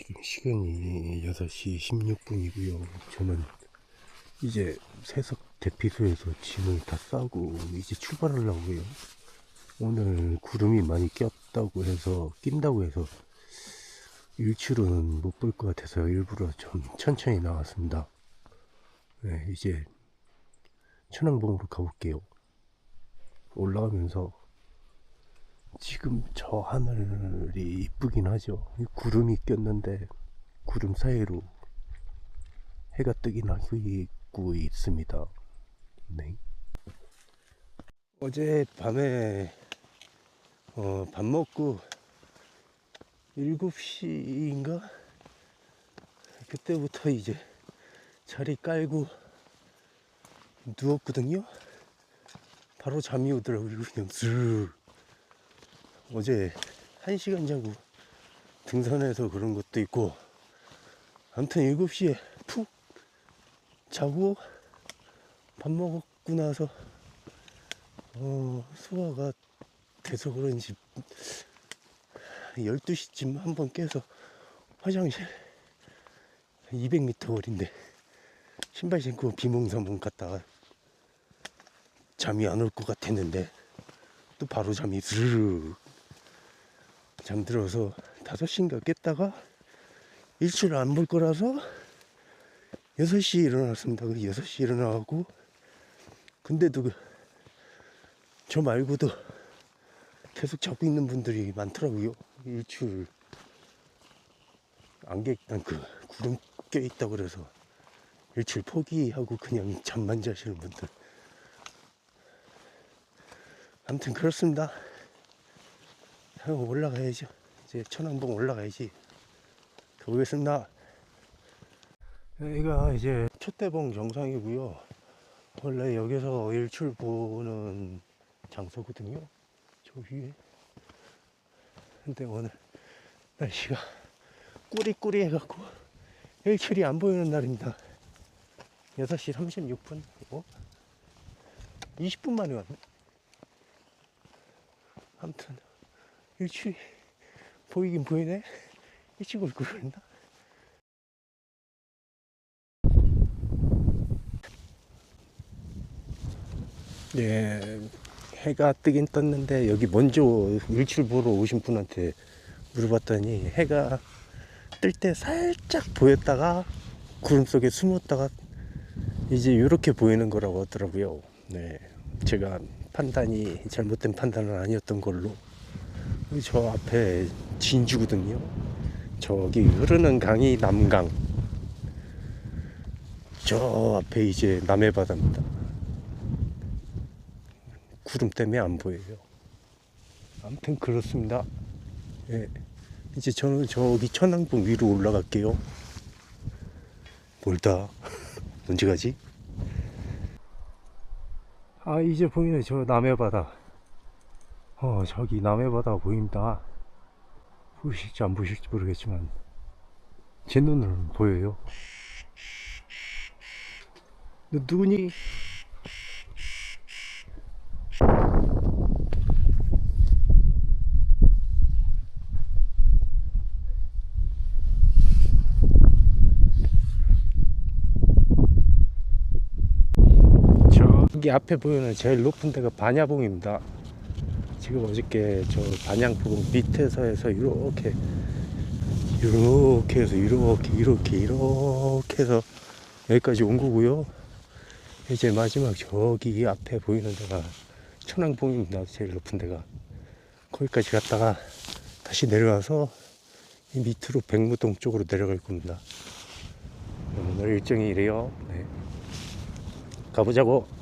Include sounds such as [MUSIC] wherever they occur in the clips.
지금 시간이 6시 16분이고요. 저는 이제 세석 대피소에서 짐을 다 싸고 이제 출발하려고요. 오늘 구름이 많이 꼈다고 해서 낀다고 해서 일출은 못 볼 것 같아서 일부러 좀 천천히 나왔습니다. 네, 이제 천왕봉으로 가볼게요. 올라가면서 지금 저 하늘이 이쁘긴 하죠. 이 구름이 꼈는데 구름 사이로 해가 뜨긴 하고 있습니다. 네. 어제 밤에 어, 밥 먹고 7시인가? 그때부터 이제 자리 깔고 누웠거든요. 바로 잠이 오더라고요. 그냥 쓱. 어제 한 시간 자고 등산해서 그런 것도 있고 아무튼 7시에 푹 자고 밥 먹고 나서 어, 소화가 돼서 그런지 12시쯤 한 번 깨서 화장실 200m 거리인데 신발 신고 비몽사몽 갔다가 잠이 안 올 것 같았는데 또 바로 잠이 스르르 잠들어서 5시인가 깼다가 일주일 안볼 거라서 6시에 일어났습니다. 그 6시에 일어나고 근데도 그, 저 말고도 계속 자고 있는 분들이 많더라고요. 일출 안개 그 구름 껴 있다고 그래서 일출 포기하고 그냥 잠만 자시는 분들 아무튼 그렇습니다. 형 올라가야죠. 이제 천왕봉 올라가야지. 가보겠습니다. 여기가 이제 촛대봉 정상이고요. 원래 여기서 일출 보는 장소거든요. 저 위에. 근데 오늘 날씨가 꾸리꾸리 해갖고 일출이 안 보이는 날입니다. 6시 36분. 어? 20분 만에 왔네. 아무튼 일출이 보이긴 보이네. 일찍 올 걸 그랬나? 예, 해가 뜨긴 떴는데 여기 먼저 일출 보러 오신 분한테 물어봤더니 해가 뜰 때 살짝 보였다가 구름 속에 숨었다가 이제 이렇게 보이는 거라고 하더라고요. 네, 제가 판단이 잘못된 판단은 아니었던 걸로 저 앞에 진주거든요. 저기 흐르는 강이 남강. 저 앞에 이제 남해바다입니다. 구름 때문에 안 보여요. 아무튼 그렇습니다. 예. 이제 저는 저기 천왕봉 위로 올라갈게요. 멀다. [LAUGHS] 언제 가지? 아, 이제 보이네. 저 남해바다. 어, 저기 남해바다 보입니다. 보이실지 안 보이실지 모르겠지만, 제 눈으로는 보여요. 너 누구니? 저기 앞에 보이는 제일 높은 데가 반야봉입니다. 지금 어저께 저 반양포봉 밑에서 해서 이렇게 이렇게 해서 이렇게 이렇게 이렇게 해서 여기까지 온 거고요. 이제 마지막 저기 앞에 보이는 데가 천왕봉입니다. 제일 높은 데가 거기까지 갔다가 다시 내려와서 이 밑으로 백무동 쪽으로 내려갈 겁니다. 오늘 일정이 이래요. 네. 가보자고.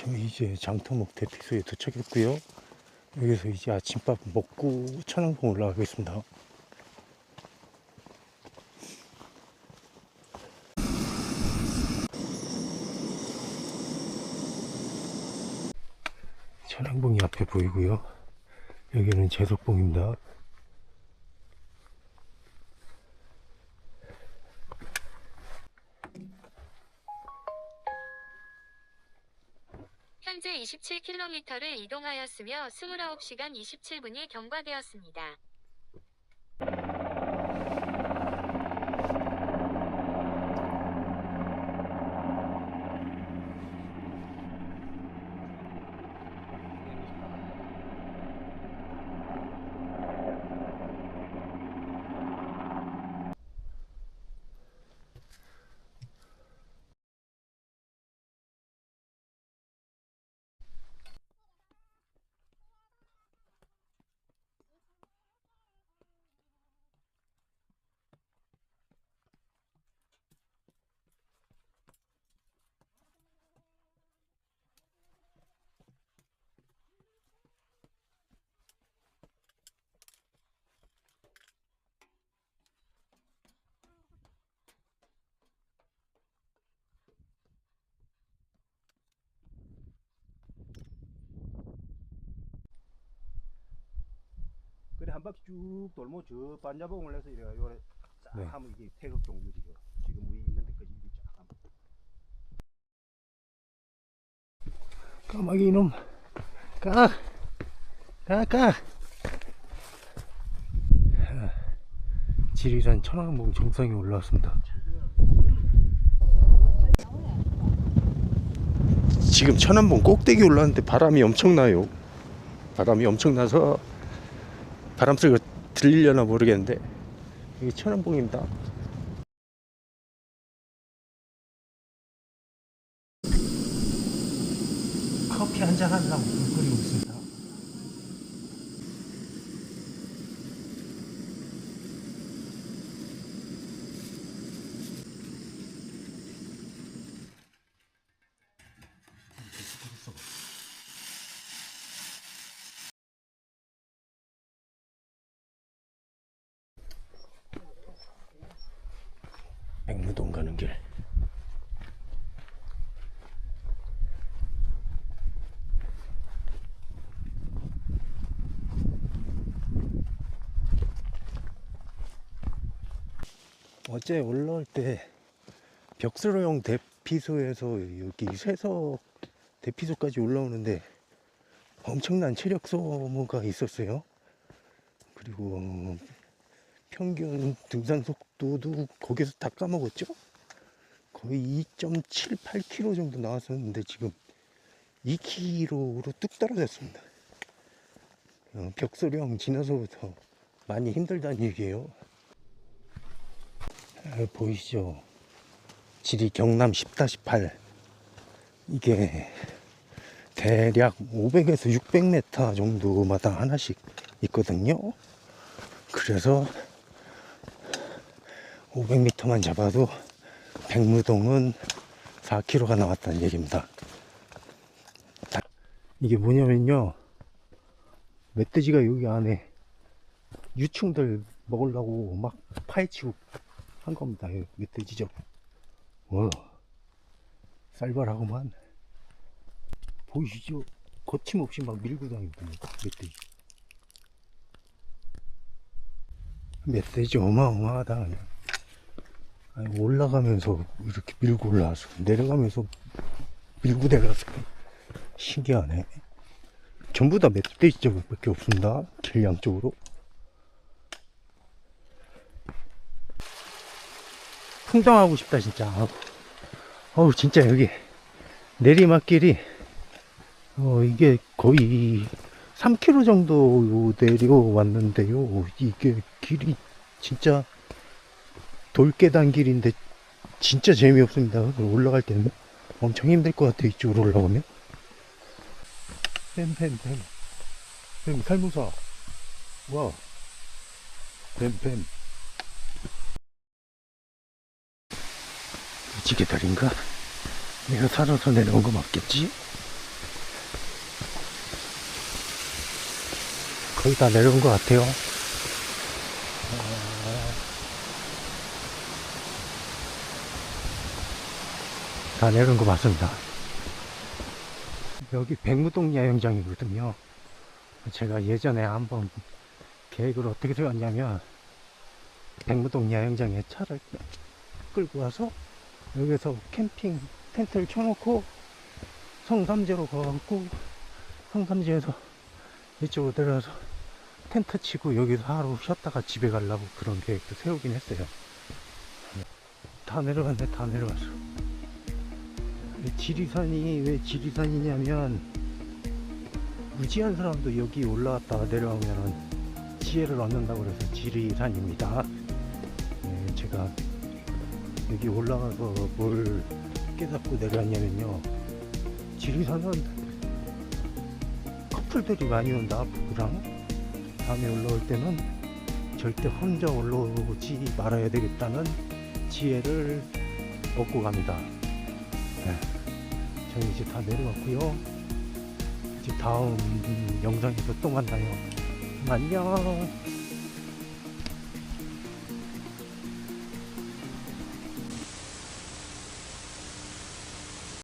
지금 이제 장터목 대피소에 도착했고요. 여기서 이제 아침밥 먹고 천왕봉 올라가겠습니다. 천왕봉이 앞에 보이고요. 여기는 제석봉입니다. 현재 27km를 이동하였으며 29시간 27분이 경과되었습니다. 한 바퀴 쭉 돌면 저 반자봉을 해서 이래 요래 쫙 네. 하면 이게 태극 종들이죠. 지금 우리 있는 데까지 이렇게 쫙 하면. 까마귀 이놈 까! 까! 까! 지리산 천왕봉 정상에 올라왔습니다 지금 천안봉 꼭대기 올라왔는데 바람이 엄청나요 바람이 엄청나서 바람 소리가 들리려나 모르겠는데 이게 천안봉입니다 커피 한 잔 하려고 물 끓이고 있습니다. 백무동 가는 길. 어제 올라올 때 벽수로용 대피소에서 여기 쇠석 대피소까지 올라오는데 엄청난 체력 소모가 있었어요. 그리고 평균 등산 속도도 거기서 다 까먹었죠? 거의 2.78km 정도 나왔었는데 지금 2km로 뚝 떨어졌습니다. 어, 벽소령 지나서부터 많이 힘들다는 얘기예요. 아, 보이시죠? 지리 경남 10-8 이게 대략 500에서 600m 정도마다 하나씩 있거든요. 그래서 500m만 잡아도 백무동은 4km가 나왔다는 얘기입니다. 다- 이게 뭐냐면요. 멧돼지가 여기 안에 유충들 먹으려고 막 파헤치고 한 겁니다. 이 멧돼지죠. 와, 쌀발하고만 보이시죠? 거침없이 막 밀고 다니거든요. 멧돼지. 멧돼지 어마어마하다 그냥. 올라가면서 이렇게 밀고 올라와서 내려가면서 밀고 내려가서 신기하네. 전부 다 멧돼지 쪽밖에 없습니다. 길 양쪽으로. 풍덩하고 싶다 진짜 어우 진짜 여기 내리막길이 어 이게 거의 3km 정도 내려왔는데요 이게 길이 진짜 돌계단 길인데 진짜 재미없습니다 올라갈 때는 엄청 힘들 것 같아요 이쪽으로 올라오면 뱀뱀뱀 뱀 살무사 와 뱀뱀 지게다리인가? 내가 살아서 내려온 거 맞겠지? 거의 다 내려온 것 같아요. 다 내려온 거 맞습니다. 여기 백무동 야영장이거든요. 제가 예전에 한번 계획을 어떻게 세웠냐면 백무동 야영장에 차를 끌고 와서 여기서 캠핑 텐트를 쳐놓고 성삼재로 가고 성삼재에서 이쪽으로 내려가서 텐트 치고 여기서 하루 쉬었다가 집에 가려고 그런 계획도 세우긴 했어요. 다 내려갔네, 다 내려갔어. 이 지리산이 왜 지리산이냐면 무지한 사람도 여기 올라갔다가 내려오면은 지혜를 얻는다고 그래서 지리산입니다. 네, 제가 여기 올라가서 뭘 깨닫고 내려왔냐면요. 지리산은 커플들이 많이 온다, 부부랑. 다음에 올라올 때는 절대 혼자 올라오지 말아야 되겠다는 지혜를 얻고 갑니다. 네. 저희 이제 다 내려왔고요. 이제 다음 영상에서 또 만나요. 안녕.